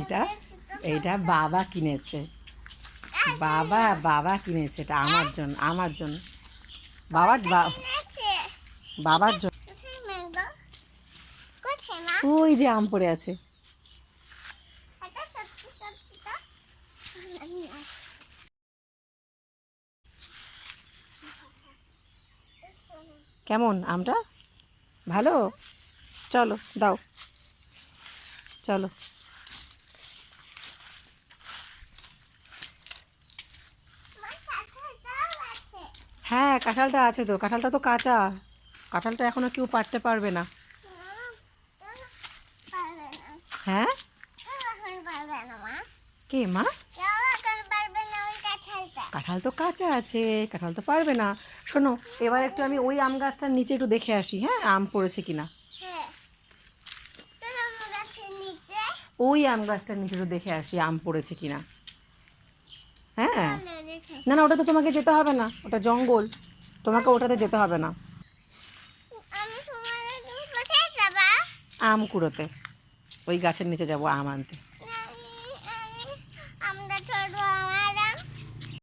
এটা এইটা বাবা কিনেছে। বাবা বাবা কিনেছে এটা আমার জন্য আমার জন্য। বাবার বাবার জন্য। ওই যে আম পড়ে আছে। এটা। কেমন আমটা? ভালো? চলো, দাও। চলো মা কাঁঠালটাও আছে হ্যাঁ কাঁঠালটা আছে তো। কাঁঠালটা তো কাঁচা। কাঁঠালটা এখনও কেউ পারতে পারবে না। হ্যাঁ? কে, মা? কাঁঠাল তো কাঁচা আছে, কাঁঠাল তো পারবে না। শোনো, এবার একটু আমি ওই আম গাছটার নিচে একটু দেখে আসি হ্যাঁ? আম পড়েছে কিনা? ওই আম গাছটার নিচে একটু দেখে আসি, আম পড়েছে কিনা। হ্যাঁ। না না, ওটা তো তোমাকে যেতে হবে না। ওটা জঙ্গল। তোমাকে ওটাতে যেতে হবে না। আম কুড়োতে। ওই গাছের নিচে যাব আম আনতে। আমরা